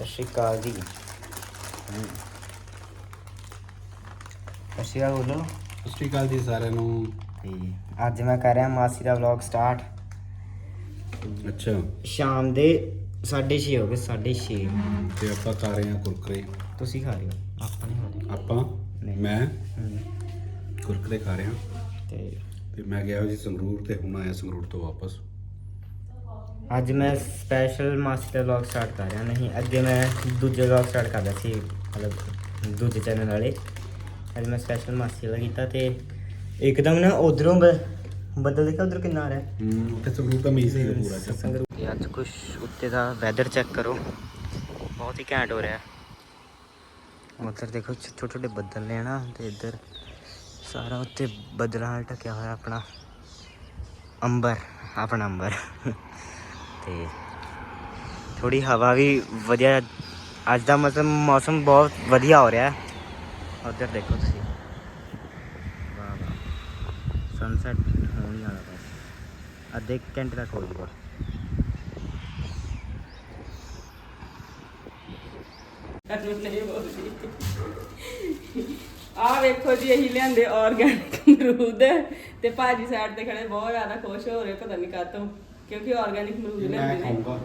ਸਤਿ ਸ਼੍ਰੀ ਅਕਾਲ ਜੀ। ਸਤਿ ਸ਼੍ਰੀ ਅਕਾਲ ਬੋਲੋ। ਸਤਿ ਸ਼੍ਰੀ ਅਕਾਲ ਜੀ ਸਾਰਿਆਂ ਨੂੰ। ਤੇ ਅੱਜ ਮੈਂ ਕਰ ਰਿਹਾ ਮਾਸੀ ਦਾ ਵਲੌਗ ਸਟਾਰਟ ਅੱਛਾ। ਸ਼ਾਮ ਦੇ 6:30 ਹੋ ਗਏ 6:30 ਤੇ ਆਪਾਂ ਖਾ ਰਹੇ ਹਾਂ ਕੁਰਕਰੇ। ਤੁਸੀਂ ਖਾ ਰਹੇ ਹੋ ਆਪਾਂ ਨਹੀਂ ਖਾ ਰਹੇ। ਆਪਾਂ? ਨਹੀਂ। ਮੈਂ। ਕੁਰਕਰੇ ਖਾ ਰਿਹਾ ਤੇ ਤੇ ਮੈਂ ਗਿਆ ਜੀ ਸੰਗਰੂਰ ਤੇ ਹੁਣ ਆਇਆ ਸੰਗਰੂਰ ਤੋਂ ਵਾਪਸ। ਅੱਜ ਮੈਂ ਸਪੈਸ਼ਲ ਮਾਸੀ ਦਾ ਵਲੌਗ ਸਟਾਰਟ ਕਰ ਰਿਹਾ ਨਹੀਂ ਅੱਗੇ ਮੈਂ ਦੂਜੇ ਵਲੌਗ ਸਟਾਰਟ ਕਰਦਾ ਸੀ ਮਤਲਬ ਦੂਜੇ ਚੈਨਲ ਵਾਲੇ। ਅੱਜ ਮੈਂ ਸਪੈਸ਼ਲ ਮਾਸੀ ਵਾਲਾ ਕੀਤਾ ਤੇ ਇੱਕਦਮ ਨਾ ਉਧਰੋਂ ਬੱਦਲ ਦੇਖਿਆ ਉਧਰ ਕਿੰਨਾ ਆ ਰਿਹਾ? ਹੂੰ ਉੱਥੇ ਸੰਗਰੂਰ ਦਾ ਮੀਂਹ ਸੀਗਾ ਪੂਰਾ ਸੰਗਰੂਰ ਤੇ ਅੱਜ ਕੁਛ ਉੱਤੇ ਦਾ ਵੈਦਰ ਚੈੱਕ ਕਰੋ। ਬਹੁਤ ਹੀ ਘੈਂਟ ਹੋ ਰਿਹਾ। ਉੱਧਰ ਦੇਖੋ ਛੋਟੇ ਛੋਟੇ ਬੱਦਲ ਨੇ ਨਾ ਤੇ ਇੱਧਰ ਸਾਰਾ ਉੱਤੇ ਬੱਦਲਾਂ ਨਾਲ ਢਕਿਆ ਹੋਇਆ ਆਪਣਾ। ਅੰਬਰ ਆਪਣਾ ਅੰਬਰ। ਤੇ ਥੋੜੀ ਹਵਾ ਵੀ ਵਧੀਆ। ਅੱਜ ਦਾ ਮਤਲਬ ਮੌਸਮ ਬਹੁਤ ਵਧੀਆ ਹੋ ਰਿਹਾ। ਹੈ ਉੱਧਰ ਦੇਖੋ ਤੁਸੀਂ। ਵਾਹ ਵਾਹ। ਸਨਸੈਟ ਹੋਣ ਹੀ ਵਾਲਾ ਬਸ। ਅੱਧੇ ਘੰਟੇ ਤੱਕ ਹੋ ਜਾਊਗਾ ਆ ਵੇਖੋ ਜੀ, ਇਹੀ ਲਿਆਂਦੇ ਆਰਗੈਨਿਕ ਅਮਰੂਦ ਤੇ ਭਾਜੀ ਸਾਈਡ ਤੇ ਖੜੇ, ਬਹੁਤ ਜ਼ਿਆਦਾ ਖੁਸ਼ ਹੋ ਰਹੇ, ਪਤਾ ਨਹੀਂ ਕਾਤੋਂ ਕਿਉਂਕਿ ਆਰਗੈਨਿਕ ਅਮਰੂਦ ਮੈਂ ਲਿਆਂਦੇ ਨੇ। ਖਾਊਂਗਾ।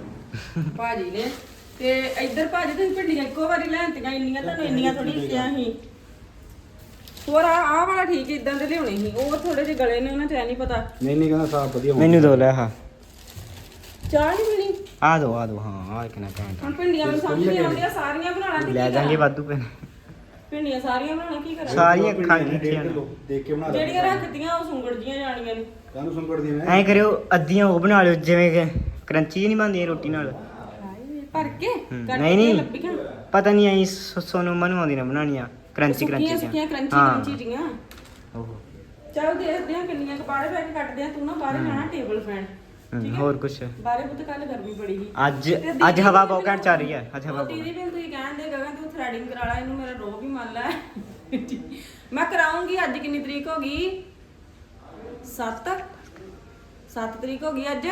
ਭਾਜੀ ਨੇ। ਤੇ ਇੱਧਰ ਭਾਜੀ ਤੁਸੀਂ ਭਿੰਡੀਆਂ ਇੱਕੋ ਵਾਰੀ ਲੈਣਤੀਆਂ ਇੰਨੀਆਂ ਤੁਹਾਨੂੰ ਇੰਨੀਆਂ ਥੋੜੀ ਕਿਹਾ ਸੀ। ਹੋਰ ਆ ਆਹ ਵਾਲਾ ਠੀਕ ਇਦਾਂ ਦੇ ਲਿਆਉਣੇ ਸੀ। ਉਹ ਥੋੜੇ ਜਿਹੇ ਗਲੇ ਨੇ ਉਹਨਾਂ ਚ ਐ ਨਹੀਂ ਪਤਾ। ਨਹੀਂ ਨਹੀਂ ਕਹਿੰਦਾ ਸਾਫ਼ ਵਧੀਆ ਮੈਨੂੰ ਦੋ ਲੈ ਹਾਂ। ਚਾਹ ਨਹੀਂ ਮਿਲੀ ਆ ਦੋ ਆ ਦੋ ਹਾਂ ਆ ਕਿੰਨਾ ਘੈਂਟ ਹੁਣ ਭਿੰਡੀਆਂ ਨੂੰ ਸਮਝ ਨਹੀਂ ਆਉਂਦੀਆਂ ਸਾਰੀਆਂ ਬਣਾਉਣਾ ਤੇ ਲੈ ਕੀ ਜਾਾਂਗੇ? ਵਾਧੂ ਪੈਨ ਭਿੰਡੀਆਂ ਸਾਰੀਆਂ ਬਣਾਉਣਾ ਕੀ ਕਰਾਂ? ਸਾਰੀਆਂ ਖਾਣ ਡੇਢ ਕੀਤੀਆਂ ਕਿਲੋ ਦੇਖ ਕੇ ਬਣਾ ਦੇ ਜਿਹੜੀਆਂ ਰੱਖਦੀਆਂ ਉਹ ਸੁੰਗੜ ਜੀਆਂ ਜਾਣੀਆਂ ਨੇ। ਕਾਹਨੂੰ ਸੁੰਗੜ ਦੀ ਐਂ ਕਰਿਓ ਅੱਧੀਆਂ ਉਹ ਬਣਾ ਲਿਓ ਜਿਵੇਂ ਕਿ ਕਰੰਚੀ ਨਹੀਂ ਬਣਦੀ ਰੋਟੀ ਨਾਲ। ਹਾਏ, ਭਰ ਕੇ ਹਮ, ਕੱਟ ਨਹੀਂ ਕੇ ਨਹੀਂ। ਲੱਭੀਆਂ ਪਤਾ ਨਹੀਂ ਐਂ ਸੋਨੂੰ ਮਨੂੰ ਆਉਂਦੀ ਨਾ ਬਣਾਉਣੀਆਂ ਕਰੰਚੀ ਕਰੰਚੀ ਸੁੱਕੀਆਂ ਸੁੱਕੀਆਂ ਕਰੰਚੀ ਹਾਂ। ਕਰੰਚੀ ਜੀਆਂ ਓਹੋ। ਚਲ ਦੇਖਦੇ ਆ ਕਿੰਨੀਆਂ ਕਪਾੜੇ ਬੈ ਕੇ ਕੱਟਦੇ ਆ ਤੂੰ ਨਾ ਬਾਹਰ ਜਾਣਾ ਟੇਬਲ ਫੈਨ। ਹਮ, ਹੋਰ ਕੁਛ? ਬਾਹਰੇ ਪੁੱਤ ਕੱਲ ਗਰਮੀ ਬੜੀ ਸੀ। ਅੱਜ ਤੇ ਦੀਦੀ ਅੱਜ ਹਵਾ ਬਹੁਤ ਘੈਂਟ ਚੱਲ ਰਹੀ ਹੈ ਅੱਜ ਹਵਾ ਉਹ ਦੀਦੀ ਵੀ ਤੁਸੀਂ ਕਹਿੰਦੇ ਗਗਨ ਤੂੰ ਥ੍ਰੈਡਿੰਗ ਕਰਾ ਲੈ ਇਹਨੂੰ ਮੇਰਾ ਰੋਹ ਵੀ ਮੰਨ ਲੈ। ਮੈਂ ਕਰਾਉਂਗੀ ਅੱਜ ਕਿੰਨੀ ਤਰੀਕ ਹੋ ਗਈ? 7 7 ਤਰੀਕ ਹੋ ਗਈ ਅੱਜ।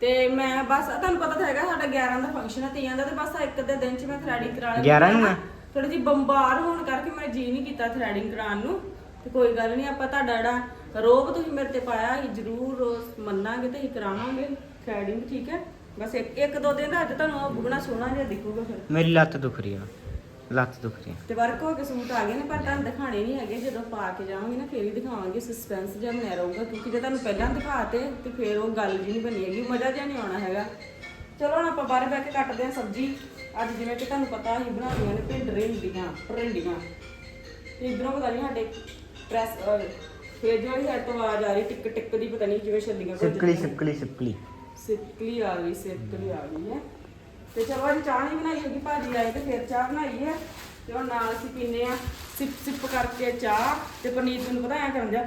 ਤੇ ਮੈਂ ਬਸ ਤੁਹਾਨੂੰ ਪਤਾ ਤਾਂ ਹੈਗਾ ਸਾਡਾ 11 ਦਾ ਫੰਕਸ਼ਨ ਹੈ ਤੀਆਂ ਦਾ ਤੇ ਬਸ ਇੱਕ ਦੇ ਦਿਨ ਚ ਮੈਂ ਥ੍ਰੈਡਿੰਗ ਕਰਾ ਲੈਂਦੀ 11 ਨੂੰ ਹੈ? ਥੋੜੀ ਜਿਹੀ ਬੰਬਾਰ ਹੋਣ ਕਰਕੇ ਮੈਂ ਜੀ ਨਹੀਂ ਕੀਤਾ ਥ੍ਰੈਡਿੰਗ ਕਰਾਉਣ ਨੂੰ। ਤੇ ਕੋਈ ਗੱਲ ਨਹੀਂ ਆਪਾਂ ਤੁਹਾਡਾ ਜਿਹੜਾ ਰੋਬ ਤੁਸੀਂ ਮੇਰੇ ਤੇ ਪਾਇਆ ਸੀ ਜ਼ਰੂਰ ਉਹ ਮੰਨਾਂਗੇ ਤੇ ਅਸੀਂ ਕਰਾਵਾਂਗੇ। ਥ੍ਰੈਡਿੰਗ ਠੀਕ ਹੈ। ਬਸ ਇੱਕ ਇੱਕ ਦੋ ਦਿਨ ਦਾ ਅੱਜ ਤੁਹਾਨੂੰ ਉਹ ਬੁਗਣਾ ਸੋਹਣਾ ਜਿਹਾ ਦਿਖੂਗਾ ਫਿਰ। ਮੇਰੀ ਲੱਤ ਦੁਖ ਰਹੀ ਆ। ਲੱਤ ਦੁਖ ਰਹੀ ਆ। ਤੇ ਵਰਕ ਹੋ ਕੇ ਸੂਟ ਆ ਗਏ ਨੇ ਪਰ ਤੁਹਾਨੂੰ ਦਿਖਾਣੇ ਨਹੀਂ ਹੈਗੇ। ਜਦੋਂ ਪਾ ਕੇ ਜਾਵਾਂਗੇ ਨਾ ਫੇਰ ਹੀ ਦਿਖਾਵਾਂਗੇ। ਸਸਪੈਂਸ ਜਿਹਾ ਬਣਿਆ ਰਹੂਗਾ ਕਿਉਂਕਿ ਜੇ ਤੁਹਾਨੂੰ ਪਹਿਲਾਂ ਦਿਖਾਤੇ ਤੇ ਫੇਰ ਉਹ ਗੱਲ ਜੀ ਨਹੀਂ ਬਣੀ ਹੈਗੀ। ਮਜ਼ਾ ਜਿਹਾ ਨਹੀਂ ਆਉਣਾ ਹੈਗਾ। ਚਲੋ ਹੁਣ ਆਪਾਂ ਬਾਹਰ ਬੈ ਕੇ ਕੱਟਦੇ ਹਾਂ ਸਬਜ਼ੀ। ਅੱਜ ਜਿਵੇਂ ਕਿ ਤੁਹਾਨੂੰ ਪਤਾ ਹੀ ਬਣਾਉਣੀਆਂ ਨੇ ਭਿੰਡਰੇ ਹੁੰਦੀਆਂ ਭਰਿੰਡੀਆਂ ਤੇ ਇਧਰੋਂ ਪਤਾ ਨਹੀਂ ਸਾਡੇ ਪ੍ਰੈਸ ਫੇਜ ਵਾਲੀ ਸਾਈਡ ਤੋਂ ਆਵਾਜ਼ ਆ ਰਹੀ ਟਿਕ ਟਿਕ ਦੀ ਪਤਾ ਨਹੀਂ ਜਿਵੇਂ ਛੱਲੀਆਂ ਸਿਪਕਲੀ। ਸਿਪਕਲੀ ਸਿਪਕਲੀ। ਸਿੱਕਲੀ ਆ ਗਈ ਸਿੱਕਲੀ ਆ ਗਈ ਹੈ। ਤੇ ਚਲੋ ਅੱਜ ਚਾਹ ਨਹੀਂ ਬਣਾਈ ਹੋਗੀ ਭਾਜੀ ਆਏ ਤੇ ਫਿਰ ਚਾਹ ਬਣਾਈ ਹੈ। ਤੇ ਹੁਣ ਨਾਲ ਅਸੀਂ ਪੀਨੇ ਆ ਸਿਪ ਸਿਪ ਕਰਕੇ ਚਾਹ ਤੇ ਪਨੀਰ ਤੁਹਾਨੂੰ ਪਤਾ ਐ ਕਰਨ ਜਾ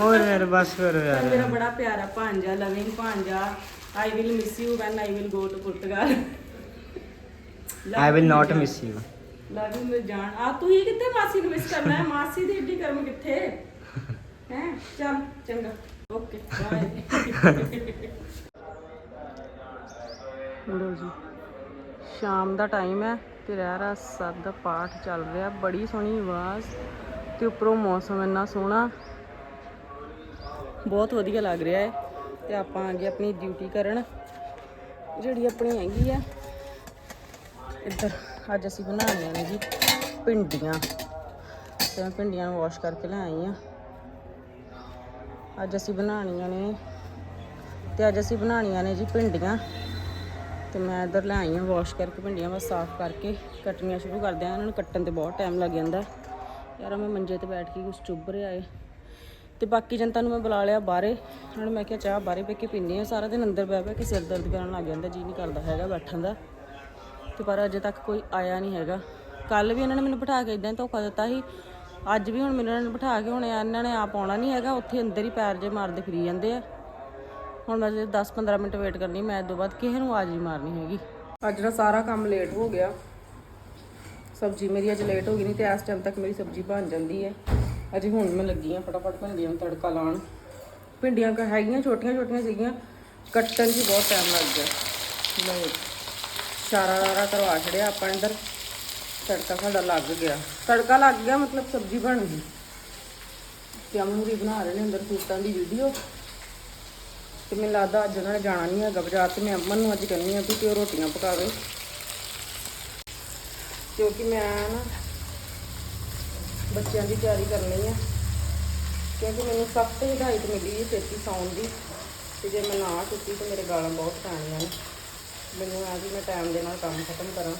ਹੋਰ ਯਾਰ ਬਸ ਫਿਰ ਮੇਰਾ ਯਾਰ ਬੜਾ ਪਿਆਰਾ ਭਾਂਜਾ loving ਭਾਂਜਾ I will miss you when I will go to Portugal I will not miss you love you ਜਾਣ। ਆ ਤੂੰ ਹੀ ਕਿੱਥੇ ਮਾਸੀ ਨੂੰ ਮਿਸ ਕਰਨਾ ਹੈ? ਮਾਸੀ ਦੀ ਏਡੀ ਕਰਮ ਕਿੱਥੇ? ਹੈ? ਚੱਲ, ਚੰਗਾ। ਓਕੇ ਬਾਏ ਲੋ ਜੀ। ਸ਼ਾਮ ਦਾ ਟਾਈਮ ਹੈ ਤੇ ਰਹਿਰਾ ਸਤ ਦਾ ਪਾਠ ਚੱਲ ਰਿਹਾ। ਬੜੀ ਸੋਹਣੀ ਆਵਾਜ਼ ਤੇ ਉੱਪਰੋਂ ਮੌਸਮ ਇੰਨਾ ਸੋਹਣਾ। ਬਹੁਤ ਵਧੀਆ ਲੱਗ ਰਿਹਾ ਹੈ। ਤੇ ਆਪਾਂ ਆ ਗਏ ਆਪਣੀ ਡਿਊਟੀ ਕਰਨ। ਜਿਹੜੀ ਆਪਣੀ ਹੈਗੀ ਆ ਇੱਧਰ। ਅੱਜ ਅਸੀਂ ਬਣਾਉਣੀਆਂ ਨੇ ਜੀ ਭਿੰਡੀਆਂ। ਤੇ ਮੈਂ ਭਿੰਡੀਆਂ ਨੂੰ ਵਾਸ਼ ਕਰਕੇ ਲੈ ਆਈ ਆ। ਅੱਜ ਅਸੀਂ ਬਣਾਉਣੀਆਂ ਨੇ, ਤੇ ਅੱਜ ਅਸੀਂ ਬਣਾਉਣੀਆਂ ਨੇ ਜੀ ਭਿੰਡੀਆਂ। ਤੇ ਮੈਂ ਇੱਧਰ ਲੈ ਆਈ ਆ ਵਾਸ਼ ਕਰਕੇ ਭਿੰਡੀਆਂ, ਬਸ ਸਾਫ਼ ਕਰਕੇ ਕੱਟਣੀਆਂ ਸ਼ੁਰੂ ਕਰਦੇ ਆ। ਇਹਨਾਂ ਨੂੰ ਕੱਟਣ ਤੇ ਬਹੁਤ ਟਾਈਮ ਲੱਗ ਜਾਂਦਾ। ਯਾਰ ਮੈਂ ਮੰਜੇ ਤੇ ਬੈਠ ਕੇ ਕੁਝ ਚੁੱਭ ਰਿਹਾ ਏ। ਤੇ ਬਾਕੀ ਜਨਤਾ ਨੂੰ ਮੈਂ ਬੁਲਾ ਲਿਆ ਬਾਹਰੇ। ਉਹਨਾਂ ਨੂੰ ਮੈਂ ਕਿਹਾ ਚਾਹ ਬਾਹਰੇ ਬੈ ਕੇ ਪੀਂਦੇ ਆ। ਸਾਰਾ ਦਿਨ ਅੰਦਰ ਬਹਿ ਬਹਿ ਕੇ ਸਿਰ ਦਰਦ ਕਰਨ ਲੱਗ ਜਾਂਦਾ, ਜੀ ਨਹੀਂ ਕਰਦਾ ਹੈਗਾ ਬੈਠਣ ਦਾ। ਤੇ ਪਰ ਅਜੇ ਤੱਕ ਕੋਈ ਆਇਆ ਨਹੀਂ ਹੈਗਾ। ਕੱਲ ਵੀ ਇਹਨਾਂ ਨੇ ਮੈਨੂੰ ਬਿਠਾ ਕੇ ਇਦਾਂ ਹੀ ਧੋਖਾ ਦਿੱਤਾ ਸੀ। ਅੱਜ ਵੀ ਹੁਣ ਮੈਨੂੰ ਇਹਨਾਂ ਨੇ ਬਿਠਾ ਕੇ ਹੁਣ ਇਹਨਾਂ ਨੇ ਆਪ ਆਉਣਾ ਨਹੀਂ ਹੈਗਾ, ਉੱਥੇ ਅੰਦਰ ਹੀ ਪੈਰ ਜੇ ਮਾਰਦੇ ਫਿਰੀ ਜਾਂਦੇ ਆ। ਹੁਣ ਮੈਂ ਜੇ 10-15 ਮਿੰਟ ਵੇਟ ਕਰਨੀ, ਮੈਂ ਤੋਂ ਬਾਅਦ ਕਿਸੇ ਨੂੰ ਆਵਾਜ਼ ਨਹੀਂ ਮਾਰਨੀ ਹੈਗੀ। ਅੱਜ ਦਾ ਸਾਰਾ ਕੰਮ ਲੇਟ ਹੋ ਗਿਆ। ਸਬਜ਼ੀ ਮੇਰੀ ਅੱਜ ਲੇਟ ਹੋ ਗਈ ਨਹੀਂ ਤੇ ਇਸ ਟਾਈਮ ਤੱਕ ਮੇਰੀ ਸਬਜ਼ੀ ਬਣ ਜਾਂਦੀ ਹੈ। ਅਜੇ ਹੁਣ ਮੈਂ ਲੱਗੀ ਆ ਫਟਾਫਟ ਭਿੰਡੀਆਂ ਨੂੰ ਤੜਕਾ ਲਾਉਣ। ਭਿੰਡੀਆਂ ਕ ਹੈਗੀਆਂ ਛੋਟੀਆਂ ਛੋਟੀਆਂ ਸੀਗੀਆਂ। ਕੱਟਣ 'ਚ ਹੀ ਬਹੁਤ ਟਾਈਮ ਲੱਗ ਗਿਆ। ਲਓ ਚਾਰਾ ਸਾਰਾ ਕਰਵਾ ਛੜਿਆ ਆਪਾਂ ਅੰਦਰ। ਤੜਕਾ ਸਾਡਾ ਲੱਗ ਗਿਆ। ਤੜਕਾ ਲੱਗ ਗਿਆ, ਮਤਲਬ ਸਬਜ਼ੀ ਬਣ ਗਈ। ਤੇ ਅਮਨੂਰੀ ਬਣਾ ਰਹੇ ਨੇ ਅੰਦਰ ਸੂਟਾਂ ਦੀ ਵੀਡੀਓ ਤੇ ਮੈਨੂੰ ਲੱਗਦਾ ਅੱਜ ਉਹਨਾਂ ਨੇ ਜਾਣਾ ਨਹੀਂ ਹੈਗਾ ਬਾਜ਼ਾਰ ਤੇ। ਮੈਂ ਅਮਨ ਨੂੰ ਅੱਜ ਕਹਿੰਦੀ ਆ ਵੀ ਕਿ ਉਹ ਰੋਟੀਆਂ ਪਕਾਵੇ ਕਿਉਂਕਿ ਮੈਂ ਨਾ ਬੱਚਿਆਂ ਦੀ ਤਿਆਰੀ ਕਰਨੀ ਆ। ਕਿਉਂਕਿ ਮੈਨੂੰ ਸਖਤ ਹਦਾਇਤ ਮਿਲੀ ਹੈ ਛੇਤੀ ਸੌਣ ਦੀ। ਤੇ ਜੇ ਮੈਂ ਨਾ ਸੁੱਤੀ ਤੇ ਮੇਰੇ ਗਾਲਾਂ ਬਹੁਤ ਪੈਣੀਆਂ ਨੇ। ਮੈਨੂੰ ਆ ਵੀ ਮੈਂ ਟਾਈਮ ਦੇ ਨਾਲ ਕੰਮ ਖਤਮ ਕਰਾਂ।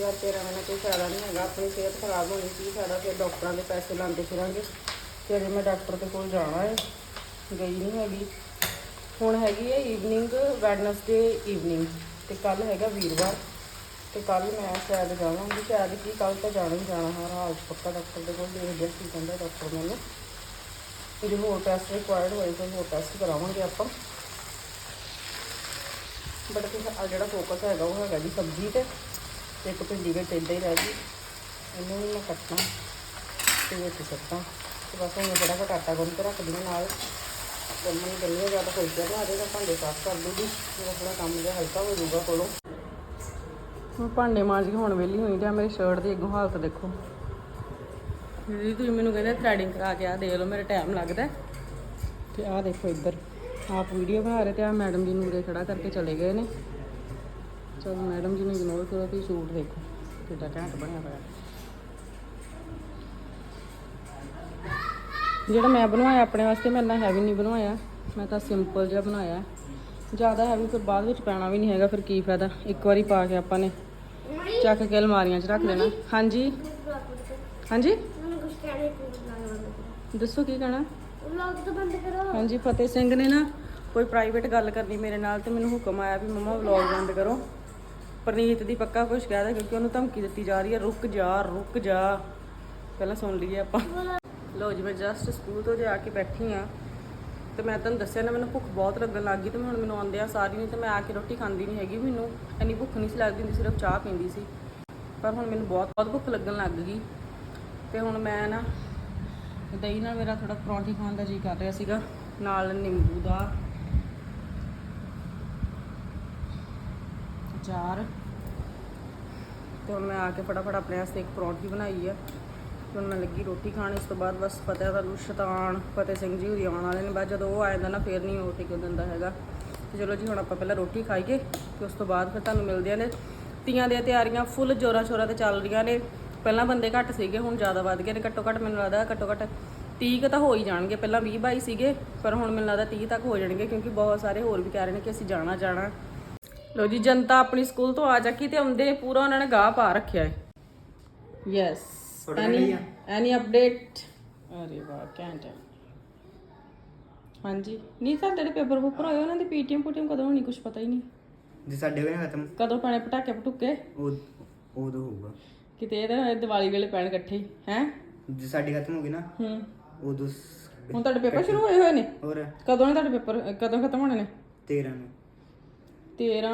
ਯਾਰ ਤੇਰਾ ਮੈਨੂੰ ਕੋਈ ਫਾਇਦਾ ਨਹੀਂ ਹੈਗਾ, ਆਪਣੀ ਸਿਹਤ ਖਰਾਬ ਹੋਣੀ ਕੀ ਫਾਇਦਾ ਫਿਰ ਡਾਕਟਰਾਂ ਦੇ ਪੈਸੇ ਲਾਉਂਦੇ ਫਿਰਾਂਗੇ। ਤੇ ਅਜੇ ਮੈਂ ਡਾਕਟਰ ਦੇ ਕੋਲ ਜਾਣਾ ਹੈ, ਗਈ ਨਹੀਂ ਹੈਗੀ। ਹੁਣ ਹੈਗੀ ਹੈ ਈਵਨਿੰਗ ਵੈਡਨਸਡੇ ਈਵਨਿੰਗ ਤੇ ਕੱਲ ਹੈਗਾ ਵੀਰਵਾਰ। ਤੇ ਕੱਲ ਮੈਂ ਸ਼ਾਇਦ ਜਾਵਾਂਗੀ, ਸ਼ਾਇਦ ਕੀ ਕੱਲ ਤਾਂ ਜਾਣਾ ਹੀ ਜਾਣਾ, ਹਰ ਹਾਲ 'ਚ ਪੱਕਾ ਡਾਕਟਰ ਦੇ ਕੋਲ ਦੇਖਦੇ ਹਾਂ ਕੀ ਕਹਿੰਦਾ ਡਾਕਟਰ ਮੈਨੂੰ। ਜੇ ਹੋਰ ਟੈਸਟ ਰਿਕੁਆਇਰਡ ਹੋਏ ਤਾਂ ਹੋਰ ਟੈਸਟ ਕਰਾਵਾਂਗੇ ਆਪਾਂ। ਬਟ ਕਿ ਜਿਹੜਾ ਫੋਕਸ ਹੈਗਾ ਉਹ ਹੈਗਾ ਜੀ ਸਬਜ਼ੀ ਤੇ। ਤੇ ਇੱਕ ਭਿੰਡੀ ਵਿੱਚ ਇੱਦਾਂ ਹੀ ਰਹਿ ਗਈ ਇਹਨੂੰ ਵੀ ਮੈਂ ਕੱਟਣਾ ਤੇ ਵਿੱਚ ਸੱਟਾਂ। ਤੇ ਬਸ ਹੁਣ ਜਿਹੜਾ ਫਟ ਆਟਾ ਗੁੰਨ ਕੇ ਰੱਖਦੀ ਹਾਂ ਨਾਲ ਤੇ ਮੈਂ ਗੰਨੇ ਜਾਂ ਤਾਂ ਬਣਾ ਦੇਗਾ ਭਾਂਡੇ ਸਾਫ਼ ਕਰ ਦੂਗੀ ਮੇਰਾ ਥੋੜਾ ਕੰਮ ਜਿਹਾ ਹਲਕਾ ਹੋ ਜਾਊਗਾ ਕੋਲੋਂ। ਹੁਣ ਭਾਂਡੇ ਮਾਂਜ ਕੇ ਹੁਣ ਵਿਹਲੀ ਹੋਈ ਤੇ ਮੇਰੀ ਸ਼ਰਟ ਦੀ ਅੱਗੋਂ ਹਾਲਤ ਦੇਖੋ। ਜੀ ਤੁਸੀਂ ਮੈਨੂੰ ਕਹਿੰਦੇ ਥ੍ਰੈਡਿੰਗ ਕਰਾ ਕੇ ਆ ਦੇਖ ਲਓ, ਮੇਰਾ ਟਾਈਮ ਲੱਗਦਾ। ਤੇ ਆਹ ਦੇਖੋ ਇੱਧਰ। ਆਪ ਵੀਡੀਓ ਬਣਾ ਰਹੇ ਤੇ ਆ ਮੈਡਮ ਜੀ ਨੂੰ ਉਰੇ ਖੜਾ ਕਰਕੇ ਚਲੇ ਗਏ ਨੇ। ਚਲ ਮੈਡਮ ਜੀ ਨੂੰ ਇਗਨੋਰ ਕਰੋ ਤੁਸੀਂ ਸੂਟ ਦੇਖੋ ਕਿੱਡਾ ਘੈਂਟ ਬਣਿਆ ਹੋਇਆ। ਜਿਹੜਾ ਮੈਂ ਬਣਵਾਇਆ ਆਪਣੇ ਵਾਸਤੇ ਮੈਂ ਇੰਨਾ ਹੈਵੀ ਨਹੀਂ ਬਣਵਾਇਆ। ਮੈਂ ਤਾਂ ਸਿੰਪਲ ਜਿਹਾ ਬਣਾਇਆ। ਜ਼ਿਆਦਾ ਹੈਵੀ ਫਿਰ ਬਾਅਦ ਵਿੱਚ ਪੈਣਾ ਵੀ ਨਹੀਂ ਹੈਗਾ ਫਿਰ ਕੀ ਫਾਇਦਾ? ਇੱਕ ਵਾਰੀ ਪਾ ਕੇ ਆਪਾਂ ਨੇ ਚੱਕ ਕੇ ਅਲਮਾਰੀਆਂ 'ਚ ਰੱਖ ਲੈਣਾ। ਹਾਂਜੀ? ਹਾਂਜੀ? ਦੱਸੋ ਕੀ ਕਹਿਣਾ? ਵਲੌਗ ਤਾਂ ਬੰਦ ਕਰੋ ਹਾਂਜੀ, ਫਤਿਹ ਸਿੰਘ ਨੇ ਨਾ ਕੋਈ ਪ੍ਰਾਈਵੇਟ ਗੱਲ ਕਰਨੀ ਮੇਰੇ ਨਾਲ ਤੇ ਮੈਨੂੰ ਹੁਕਮ ਆਇਆ ਵੀ ਮਮਾ ਵਲੌਗ ਬੰਦ ਕਰੋ। ਪ੍ਰਨੀਤ ਦੀ ਪੱਕਾ ਕੁਝ ਕਹਿ ਕਿਉਂਕਿ ਉਹਨੂੰ ਧਮਕੀ ਦਿੱਤੀ ਜਾ ਰਹੀ ਹੈ, ਰੁਕ ਜਾ ਰੁਕ ਜਾ। ਪਹਿਲਾਂ ਸੁਣ ਲਈਏ ਆਪਾਂ। ਲੋ ਜੀ, ਮੈਂ ਜਸਟ ਸਕੂਲ ਤੋਂ ਜਾ ਕੇ ਬੈਠੀ ਆ ਤੇ ਮੈਂ ਤੁਹਾਨੂੰ ਦੱਸਿਆ ਨਾ, ਮੈਨੂੰ ਭੁੱਖ ਬਹੁਤ ਲੱਗਣ ਲੱਗ ਗਈ ਤੇ ਹੁਣ ਮੈਨੂੰ ਆਉਂਦੇ ਆ ਸਾਰੀ ਨਹੀਂ ਤੇ ਮੈਂ ਆ ਕੇ ਰੋਟੀ ਖਾਂਦੀ ਨਹੀਂ ਹੈਗੀ ਮੈਨੂੰ। ਇੰਨੀ ਭੁੱਖ ਨਹੀਂ ਸੀ ਲੱਗਦੀ ਹੁੰਦੀ, ਸਿਰਫ ਚਾਹ ਪੀਂਦੀ ਸੀ। ਪਰ ਹੁਣ ਮੈਨੂੰ ਬਹੁਤ ਬਹੁਤ ਭੁੱਖ ਲੱਗਣ ਲੱਗ ਗਈ। ਤੇ ਹੁਣ ਮੈਂ ਨਾ ਦਹੀਂ ਨਾਲ ਮੇਰਾ ਥੋੜਾ ਪਰੌਂਠੀ ਖਾਣ ਦਾ ਜੀ ਕਰ ਰਿਹਾ ਸੀਗਾ, ਨਾਲ ਨਿੰਬੂ ਦਾ ਅਚਾਰ। ਤੇ ਹੁਣ ਮੈਂ ਆ ਕੇ ਫਟਾਫਟ ਆਪਣੇ ਵਾਸਤੇ ਇੱਕ ਪਰੌਂਠੀ ਬਣਾਈ ਆ। ਤੇ ਹੁਣ ਮੈਂ ਲੱਗੀ ਰੋਟੀ ਖਾਣ, ਇਸ ਤੋਂ ਬਾਅਦ ਬਸ ਪਤਾ ਦਾ ਸ਼ੈਤਾਨ, ਫਤਿਹ ਸਿੰਘ ਜੀ ਹੋਰੀ ਆਉਣ ਵਾਲੇ ਨੇ। ਬਾਅਦ ਜਦੋਂ ਉਹ ਆ ਜਾਂਦਾ ਨਾ, ਫੇਰ ਨਹੀਂ ਉਹ ਟਿਕ ਦਿੰਦਾ ਹੈਗਾ। ਤੇ ਚਲੋ ਜੀ, ਹੁਣ ਆਪਾਂ ਪਹਿਲਾਂ ਰੋਟੀ ਖਾਈਏ, ਤੇ ਉਸ ਤੋਂ ਬਾਅਦ ਫਿਰ ਤੁਹਾਨੂੰ ਮਿਲਦੇ ਆ ਨੇ। ਤੀਆਂ ਦੀਆਂ ਤਿਆਰੀਆਂ ਫੁੱਲ ਜੋਰਾਂ ਸ਼ੋਰਾਂ ਤੇ ਚੱਲ ਰਹੀਆਂ ਨੇ। ਪਹਿਲਾਂ ਬੰਦੇ ਘੱਟ ਸੀਗੇ ਹੁਣ ਜ਼ਿਆਦਾ ਵੱਧ ਗਏ ਨੇ ਘੱਟੋ ਘੱਟ ਮੈਨੂੰ ਲੱਗਦਾ ਘੱਟੋ ਘੱਟ 30 ਕੁ ਤਾਂ ਹੋ ਹੀ ਜਾਣਗੇ ਪਹਿਲਾਂ 20 22 ਸੀਗੇ ਪਰ ਹੁਣ ਮੈਨੂੰ ਲੱਗਦਾ 30 ਤੱਕ ਹੋ ਜਾਣਗੇ ਕਿਉਂਕਿ ਬਹੁਤ ਸਾਰੇ ਹੋਰ ਵੀ ਕਹਿ ਰਹੇ ਨੇ ਕਿ ਅਸੀਂ ਜਾਣਾ ਜਾਣਾ। ਲੋ ਜੀ ਜਨਤਾ ਆਪਣੀ ਸਕੂਲ ਤੋਂ ਆ ਚੱਕੀ ਤੇ ਆਉਂਦੇ ਨੇ ਪੂਰਾ ਉਹਨਾਂ ਨੇ ਗਾਹ ਪਾ ਰੱਖਿਆ ਹੈ। ਯੈਸ ਐਨੀ ਐਨੀ ਅਪਡੇਟ ਅਰੇ ਵਾਹ ਕੈਂਟ ਹਾਂਜੀ। ਨਹੀਂ ਤਾਂ ਤੇਰੇ ਪੇਪਰ ਪੂਪਰ ਹੋਏ ਉਹਨਾਂ ਦੀ ਪੀਟੀਐਮ ਪੂਟੀਐਮ ਕਦੋਂ ਹੋਣੀ ਕੁਝ ਪਤਾ ਹੀ ਨਹੀਂ। ਜੇ ਸਾਡੇ ਹੋਏ ਖਤਮ। ਕਦੋਂ ਪੈਣੇ ਪਟਾਕੇ ਪਟੂਕੇ? ਉਹ ਉਦੋਂ ਹੋਊਗਾ। ਕਿਤੇ ਇਹਦੇ ਨਾਲ ਦੀਵਾਲੀ ਵੇਲੇ ਪੈਣ ਇਕੱਠੇ ਹੈ ਜੇ ਸਾਡੀ ਖਤਮ ਹੋ ਗਈ ਨਾ ਹੂੰ। ਉਦੋਂ ਸ- ਹੁਣ ਤੁਹਾਡੇ ਪੇਪਰ ਸ਼ੁਰੂ ਹੋਏ ਹੋਏ ਨੇ? ਹੋਰ? ਕਦੋਂ ਨੇ ਤੁਹਾਡੇ ਪੇਪਰ ਕਦੋਂ ਖਤਮ ਹੋਣੇ ਨੇ? 13 ਨੂੰ। 13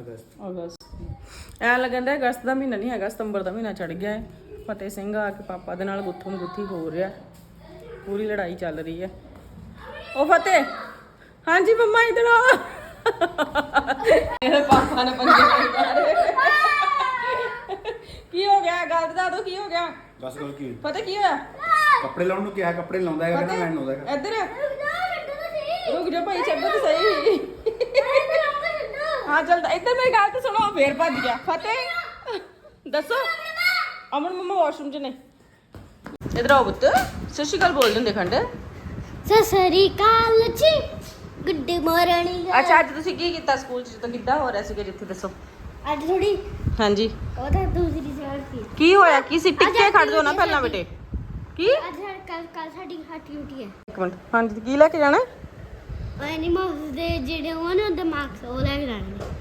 ਅਗਸਤ। ਅਗਸਤ। ਐ ਲੱਗਦਾ ਅਗਸਤ ਦਾ ਮਹੀਨਾ ਨਹੀਂ ਹੈਗਾ ਸਤੰਬਰ ਦਾ ਮਹੀਨਾ ਚੜ ਗਿਆ ਹੈ। ਫਤਿਹ ਸਿੰਘ ਆ ਕੇ ਪਾਪਾ ਦੇ ਨਾਲ ਗੁੱਥਮ ਗੁੱਥੀ ਹੋ ਰਿਹਾ ਪੂਰੀ ਲੜਾਈ ਚੱਲ ਰਹੀ ਹੈ। ਉਹ ਫਤਿਹ! ਹਾਂਜੀ ਮੰਮਾ ਇਧਰ ਆ। ਇਹਦੇ ਪਾਪਾ ਨੇ ਪੰਗੇ ਮਾਰੇ ਕੀ ਹੋ ਗਿਆ? ਗੱਲ ਦੱਸ ਦੋ ਕੀ ਹੋ ਗਿਆ? ਦੱਸ ਗੱਲ ਕੀ ਫਤਿਹ ਕੀ ਹੋਇਆ? ਕੱਪੜੇ ਲਾਉਣ ਨੂੰ ਕਿਹਾ ਕੱਪੜੇ ਲਾਉਂਦਾ ਹੈਗਾ ਮੈਂ ਨੀ ਲਾਉਂਦਾ ਹੈਗਾ। ਇੱਧਰ। ਰੁਕ ਜਾ ਭਾਈ ਛੱਡੋ ਤਾਂ ਸਹੀ। ਹਾਂ ਚੱਲ ਇੱਧਰ ਮੇਰੀ ਗੱਲ ਤਾਂ ਸੁਣੋ ਫੇਰ ਭੱਜ ਗਿਆ। ਫਤਿਹ। ਦੱਸੋ। ਅਮਨ ਮੰਮਾ ਵਾਸ਼ਰੂਮ 'ਚ ਨੇ। ਇਧਰ ਆਓ ਪੁੱਤ। ਸਤਿ ਸ਼੍ਰੀ ਅਕਾਲ ਬੋਲ ਦਿੰਦੇ ਖੰਡ। ਸਸਰੀ ਕਾਲ ਜੀ। ਗੁੱਡ ਮਾਰਨਿੰਗ ਅੱਛਾ ਅੱਜ ਤੁਸੀਂ ਕੀ ਕੀਤਾ? ਸਕੂਲ 'ਚ ਤਾਂ ਕਿੱਦਾਂ ਹੋ ਰਿਹਾ ਸੀਗਾ ਜਿੱਥੇ ਦੱਸੋ। ਅੱਜ ਥੋੜੀ ਹਾਂਜੀ। ਉਹ ਤਾਂ ਦੂਸਰੀ ਸੀ ਕੀ ਹੋਇਆ? ਕੀ ਸੀ? ਟਿੱਕੇ ਖੜ ਜਾਓ ਨਾ ਪਹਿਲਾਂ ਬੇਟੇ। ਕੀ? ਅੱਜ ਕੱਲ ਕੱਲ ਸਾਡੀ ਹੱਟੀ ਡਿਊਟੀ ਹੈ ਇੱਕ ਮਿੰਟ। ਹਾਂਜੀ ਕੀ ਲੈ ਕੇ ਜਾਣਾ? ਐਨੀਮਲਸ ਦੇ ਜਿਹੜੇ ਉਹ ਨਾ ਦਿਮਾਗ ਉਹ ਲੈ ਕੇ ਜਾਣੇ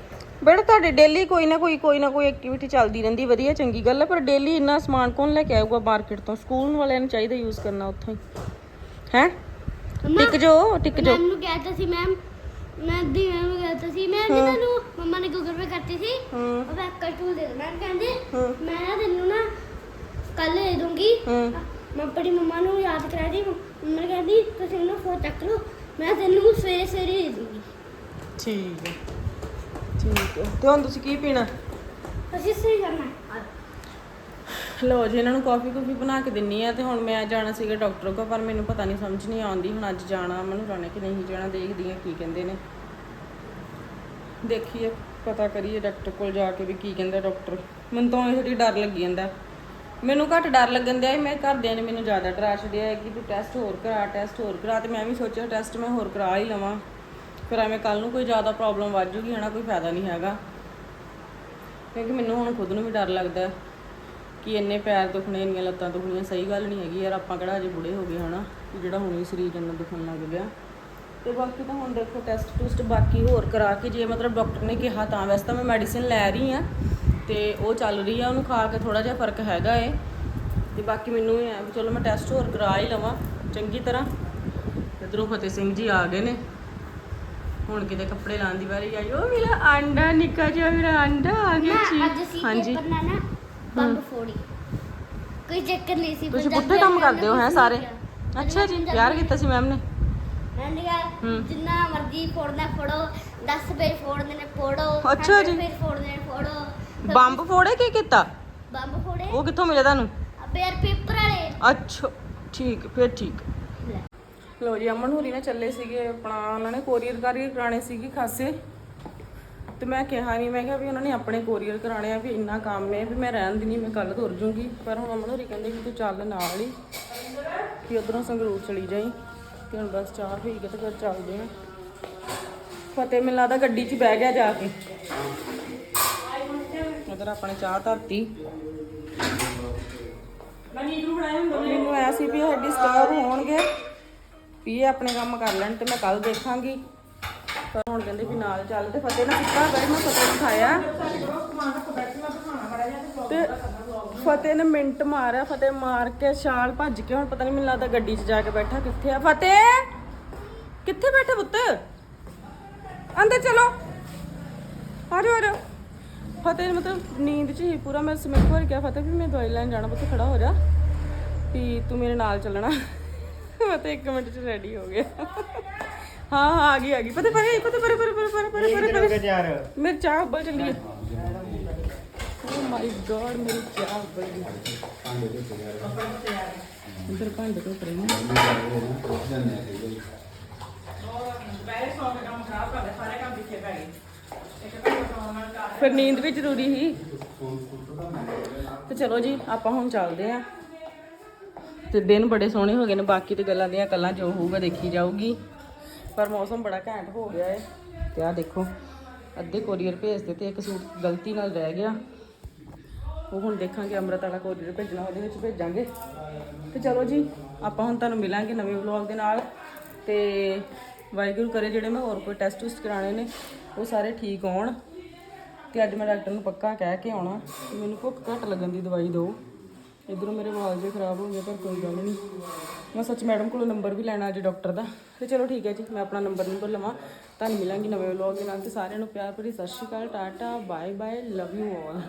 ਬੇਟਾ ਤੁਹਾਡੇ ਡੇਲੀ ਕੋਈ ਨਾ ਕੋਈ ਕੋਈ ਨਾ ਕੋਈ ਐਕਟੀਵਿਟੀ ਚੱਲਦੀ ਰਹਿੰਦੀ ਵਧੀਆ ਚੰਗੀ ਗੱਲ ਹੈ ਪਰ ਡੇਲੀ ਇੰਨਾ ਸਮਾਨ ਕੌਣ ਲੈ ਕੇ ਆਊਗਾ ਮਾਰਕੀਟ ਤੋਂ? ਸਕੂਲ ਵਾਲਿਆਂ ਨੂੰ ਚਾਹੀਦਾ ਯੂਜ਼ ਕਰਨਾ ਉੱਥੋਂ ਹੀ। ਹੈ? ਟਿਕ ਜੋ ਟਿਕ ਜੋ ਮੈਮ ਨੂੰ ਕਹਿਤਾ ਸੀ ਮੈਮ ਮੈਂ ਦੀ ਮੈਮ ਨੂੰ ਕਹਿਤਾ ਸੀ ਮੈਂ ਮੈਨੂੰ ਮੰਮਾ ਨੇ ਗੂਗਲ ਪੇ ਕਰਤੀ ਸੀ। ਹੂੰ। ਉਹ ਕੱਲ ਟੂਲ ਦੇ ਦੇਣਾ ਕਹਿੰਦੇ ਹੂੰ। ਮੈਂ ਨਾ ਤੈਨੂੰ ਨਾ ਕੱਲ ਦੇ ਦੂੰਗੀ ਹੂੰ। ਮੈਂ ਆਪਣੀ ਮੰਮਾ ਨੂੰ ਯਾਦ ਕਰਾ ਦੀ ਮੰਮਾ ਨੇ ਕਹਿੰਦੀ ਤੁਸੀਂ ਇਹਨੂੰ ਫੋਨ ਚੱਕ ਲਓ। ਮੈਂ ਤੈਨੂੰ ਸਵੇਰੇ ਸਵੇਰੇ ਦੇ ਦੂੰਗੀ ਠੀਕ ਹੈ ਠੀਕ ਹੈ ਤੇ ਹੁਣ ਤੁਸੀਂ ਕੀ ਪੀਣਾ? ਅਸੀਂ ਸਹੀ ਕਰਨਾ। ਲਓ ਜੀ ਇਹਨਾਂ ਨੂੰ ਕਾਫੀ ਕੁਫੀ ਬਣਾ ਕੇ ਦਿੰਨੀ ਆ ਤੇ ਹੁਣ ਮੈਂ ਜਾਣਾ ਸੀਗਾ ਡਾਕਟਰ ਕੋਲ ਪਰ ਮੈਨੂੰ ਪਤਾ ਨਹੀਂ ਸਮਝ ਨਹੀਂ ਆਉਂਦੀ। ਹੁਣ ਅੱਜ ਜਾਣਾ ਮੈਨੂੰ ਰਾਣੇ ਕਿ ਨਹੀਂ ਜਾਣਾ ਦੇਖਦੀ ਆ ਕੀ ਕਹਿੰਦੇ ਨੇ। ਦੇਖੀਏ, ਪਤਾ ਕਰੀਏ ਡਾਕਟਰ ਕੋਲ ਜਾ ਕੇ ਵੀ ਕੀ ਕਹਿੰਦਾ ਡਾਕਟਰ ਮੈਨੂੰ ਤਾਂ ਇਹ ਥੋੜੀ ਡਰ ਲੱਗੀ ਜਾਂਦਾ। ਮੈਨੂੰ ਘੱਟ ਡਰ ਲੱਗਣ ਦਿਆ ਮੈਂ ਘਰਦਿਆਂ ਨੇ ਮੈਨੂੰ ਜ਼ਿਆਦਾ ਡਰਾ ਛੱਡਿਆ ਹੈ ਕਿ ਤੂੰ ਟੈਸਟ ਹੋਰ ਕਰਾ ਟੈਸਟ ਹੋਰ ਕਰਾ ਤੇ ਮੈਂ ਵੀ ਸੋਚਿਆ ਟੈਸਟ ਮੈਂ ਹੋਰ ਕਰਾ ਹੀ ਲਵਾਂ। ਫਿਰ ਐਵੇਂ ਕੱਲ ਨੂੰ ਕੋਈ ਜ਼ਿਆਦਾ ਪ੍ਰੋਬਲਮ ਵੱਧ ਜੂਗੀ, ਹਨਾ ਕੋਈ ਫਾਇਦਾ ਨਹੀਂ ਹੈਗਾ। ਕਿਉਂਕਿ ਮੈਨੂੰ ਹੁਣ ਖੁਦ ਨੂੰ ਵੀ ਡਰ ਲੱਗਦਾ ਕਿ ਇੰਨੇ ਪੈਰ ਦੁਖਣੇ, ਇੰਨੀਆਂ ਲੱਤਾਂ ਦੁਖਣੀਆਂ, ਸਹੀ ਗੱਲ ਨਹੀਂ ਹੈਗੀ ਯਾਰ, ਆਪਾਂ ਕਿਹੜਾ ਅਜੇ ਬੁੜੇ ਹੋ ਗਏ, ਹਨਾ? ਕਿ ਜਿਹੜਾ ਹੁਣ ਵੀ ਸਰੀਰ ਇੰਨਾ ਦੁਖਣ ਲੱਗ ਗਿਆ। ਤੇ ਬਾਕੀ ਤਾਂ ਹੁਣ ਦੇਖੋ ਟੈਸਟ ਟੂਸਟ ਬਾਕੀ ਹੋਰ ਕਰਾ ਕੇ ਜੇ ਮਤਲਬ ਡਾਕਟਰ ਨੇ ਕਿਹਾ ਤਾਂ ਵੈਸੇ ਤਾਂ ਮੈਂ ਮੈਡੀਸਿਨ ਲੈ ਰਹੀ ਆ ਤੇ ਉਹ ਚੱਲ ਰਹੀ ਆ ਉਹਨੂੰ ਖਾ ਕੇ ਥੋੜਾ ਜਿਹਾ ਫ਼ਰਕ ਹੈਗਾ ਏ। ਤੇ ਬਾਕੀ ਮੈਨੂੰ ਇਹ ਵੀ ਚਲੋ ਮੈਂ ਟੈਸਟ ਹੋਰ ਕਰਾ ਹੀ ਲਵਾਂ ਚੰਗੀ ਤਰ੍ਹਾਂ। ਇਧਰੋਂ ਫਤਿਹ ਸਿੰਘ ਜੀ ਆ ਗਏ ਨੇ। ਹੁਣ ਕਿਤੇ ਕੱਪੜੇ ਲਾਉਣ ਦੀ ਵਾਰੀ ਆਈ। ਉਹ ਮੇਰਾ ਆਂਡਾ ਨਿੱਕਾ ਜਿਹਾ ਮੇਰਾ ਆਂਡਾ ਆ ਗਿਆ ਜੀ। ਹਾਂਜੀ। ਬੰਬ ਫੋੜੀ। ਕੋਈ ਚੱਕਰ ਨਹੀਂ ਸੀ ਤੁਸੀਂ ਪੁੱਠੇ ਕੰਮ ਕਰਦੇ ਹੋ ਹੈ ਸਾਰੇ। ਅੱਛਾ ਜੀ ਪਿਆਰ ਕੀਤਾ ਸੀ ਮੈਮ ਨੇ? ਮੈਂ ਨੇ ਕਿਹਾ ਹੂੰ। ਜਿੰਨਾ ਮਰਜ਼ੀ ਫੋੜਨਾ ਫੋੜੋ 10 ਪੇਜ ਫੋੜਨੇ ਨੇ ਫੋੜੋ ਅੱਛਾ 100 ਜੀ। ਪੇਜ ਫੋੜਨੇ ਨੇ ਫੋੜੋ। ਬੰਬ ਫੋੜੇ ਕੀ ਕੀਤਾ? ਬੰਬ ਫੋੜੇ। ਉਹ ਕਿੱਥੋਂ ਮਿਲਿਆ ਤੁਹਾਨੂੰ? ਅਬੇ ਯਾਰ ਪੇਪਰ ਵਾਲੇ। ਅੱਛਾ ਠੀਕ ਫਿਰ ਠੀਕ। ਲੈ। ਲੋ ਜੀ ਅਮਨ ਹੋਰੀ ਨੇ ਚੱਲੇ ਸੀਗੇ ਆਪਣਾ ਉਹਨਾਂ ਨੇ ਕੋਰੀਅਰ ਕਰਕੇ ਕਰਾਣੇ ਸੀਗੇ ਖਾਸੇ। ਤੇ ਮੈਂ ਕਿਹਾ ਨਹੀਂ ਮੈਂ ਕਿਹਾ ਵੀ ਉਹਨਾਂ ਨੇ ਆਪਣੇ ਕੋਰੀਅਰ ਕਰਾਣੇ ਆ ਵੀ ਇੰਨਾ ਕੰਮ ਹੈ ਵੀ ਮੈਂ ਰਹਿਣ ਦੀ ਨਹੀਂ ਮੈਂ ਕੱਲ ਤੁਰ ਜੂੰਗੀ। ਪਰ ਹੁਣ ਅਮਨ ਹੋਰੀ ਕਹਿੰਦੇ ਕਿ ਤੂੰ ਚੱਲ ਨਾਲ ਹੀ ਕਿ ਉਧਰੋਂ ਸੰਗਰੂਰ ਚਲੀ ਜਾਈ। ਤੇ ਹੁਣ ਬਸ ਚਾਹ ਪੀ ਕੇ ਤੇ ਫਿਰ ਚੱਲਦੇ ਆ ਫਤਿਹ, ਮੈਨੂੰ ਲੱਗਦਾ ਗੱਡੀ 'ਚ ਬਹਿ ਗਿਆ ਜਾ ਕੇ। ਉਧਰ ਆਪਣੇ ਚਾਹ ਧਰਤੀ। ਮੈਨੂੰ ਆਇਆ ਸੀ ਵੀ ਇਹ ਡਿਸਟਰਬ ਹੋਣਗੇ, ਵੀ ਇਹ ਆਪਣੇ ਕੰਮ ਕਰ ਲੈਣ ਤੇ ਮੈਂ ਕੱਲ ਦੇਖਾਂਗੀ। ਪਰ ਹੁਣ ਕਹਿੰਦੇ ਵੀ ਨਾਲ ਚੱਲ ਤੇ ਫਤਿਹ ਨੇ ਸਿੱਧਾ ਬੈਠ ਮੈਂ ਫਤਿਹ ਨੂੰ ਖਾਇਆ। ਤੇ ਫਤਿਹ ਨੇ ਮਿੰਟ ਮਾਰਿਆ ਫਤਿਹ ਮਾਰ ਕੇ ਛਾਲ ਭੱਜ ਕੇ ਹੁਣ ਪਤਾ ਨਹੀਂ ਮੈਨੂੰ ਲੱਗਦਾ ਗੱਡੀ 'ਚ ਜਾ ਕੇ ਬੈਠਾ ਕਿੱਥੇ ਆ। ਫਤਿਹ! ਕਿੱਥੇ ਬੈਠਾ ਪੁੱਤ? ਅੰਦਰ ਚਲੋ। ਆ ਜਾਓ ਆ ਜਾਓ ਫਤਿਹ ਨੇ ਮਤਲਬ ਨੀਂਦ 'ਚ ਹੀ ਪੂਰਾ ਮੈਂ ਸਮੇਂ ਭਰ ਗਿਆ। ਫਤਿਹ ਵੀ ਮੈਂ ਦਵਾਈ ਲੈਣ ਜਾਣਾ ਪੁੱਤ ਖੜਾ ਹੋ ਜਾ। ਵੀ ਤੂੰ ਮੇਰੇ ਨਾਲ ਚੱਲਣਾ। ਮੈਂ ਤਾਂ 1 ਮਿੰਟ 'ਚ ਰੈਡੀ ਹੋ ਗਿਆ। ਹਾਂ ਹਾਂ ਆ ਗਈ ਆ ਗਈ। ਪਤਾ ਪਰੇ ਪਤਾ ਪਰੇ ਪਰੇ ਪਰੇ ਪਰੇ ਪਰੇ ਪਰੇ ਮੇਰੀ ਚਾਹ ਉੱਬਲ ਚੱਲੀ ਮਾਈ ਗॉड ਮੇਰੀ ਚਾਹ ਉੱਬਲ ਗਈ। ਇਧਰ ਭਾਂਡੇ ਤੋਂ ਪਰੇ ਨੇ ਫਿਰ ਨੀਂਦ ਵੀ ਜ਼ਰੂਰੀ ਸੀ। ਤੇ ਚਲੋ ਜੀ, ਆਪਾਂ ਹੁਣ ਚੱਲਦੇ ਆਂ ਤੇ ਦਿਨ ਬੜੇ ਸੋਹਣੇ ਹੋ ਗਏ ਨੇ, ਬਾਕੀ ਤੇ ਗੱਲਾਂ ਦੀਆਂ ਕੱਲਾਂ ਜੋ ਹੋਊਗਾ ਦੇਖੀ ਜਾਊਗੀ। ਪਰ ਮੌਸਮ ਬੜਾ ਘੈਂਟ ਹੋ ਗਿਆ ਏ। ਤੇ ਆਹ ਦੇਖੋ, ਅੱਧੇ ਕੋਰੀਅਰ ਭੇਜਦੇ ਤੇ ਇੱਕ ਸੂਟ ਗਲਤੀ ਨਾਲ ਰਹਿ ਗਿਆ। ਉਹ ਹੁਣ ਦੇਖਾਂਗੇ, ਅੰਮ੍ਰਿਤ ਵਾਲਾ ਕੋਰੀਅਰ ਭੇਜਣਾ, ਉਹਦੇ ਵਿੱਚ ਭੇਜਾਂਗੇ। ਤੇ ਚਲੋ ਜੀ, ਆਪਾਂ ਹੁਣ ਤੁਹਾਨੂੰ ਮਿਲਾਂਗੇ ਨਵੇਂ ਵਲੌਗ ਦੇ ਨਾਲ। ਤੇ ਵਾਹਿਗੁਰੂ ਕਰੇ ਜਿਹੜੇ ਮੈਂ ਹੋਰ ਕੋਈ ਟੈਸਟ ਟੂਸਟ ਕਰਾਣੇ ਨੇ, ਉਹ ਸਾਰੇ ਠੀਕ ਹੋਣ। ਤੇ ਅੱਜ ਮੈਂ ਡਾਕਟਰ ਨੂੰ ਪੱਕਾ ਕਹਿ ਕੇ ਆਉਣਾ ਕਿ ਮੈਨੂੰ ਭੁੱਖ ਘੱਟ ਲੱਗਣ ਦੀ ਦਵਾਈ ਦਿਓ। ਇਧਰੋਂ ਮੇਰੇ ਵਾਲ ਜੇ ਖਰਾਬ ਹੋ ਗਏ, ਪਰ ਕੋਈ ਗੱਲ ਨਹੀਂ। ਮੈਂ ਸੱਚ ਮੈਡਮ ਕੋਲੋਂ ਨੰਬਰ ਵੀ ਲੈਣਾ ਅੱਜ ਡਾਕਟਰ ਦਾ। ਤੇ ਚਲੋ ਠੀਕ ਹੈ ਜੀ, ਮੈਂ ਆਪਣਾ ਨੰਬਰ ਨੰਬਰ ਲਵਾਂ। ਤੁਹਾਨੂੰ ਮਿਲਾਂਗੀ ਨਵੇਂ ਵਲੌਗ ਦੇ ਨਾਲ। ਤੇ ਸਾਰਿਆਂ ਨੂੰ ਪਿਆਰ ਭਰੀ ਸਤਿ ਸ਼੍ਰੀ ਅਕਾਲ, tata bye bye love you all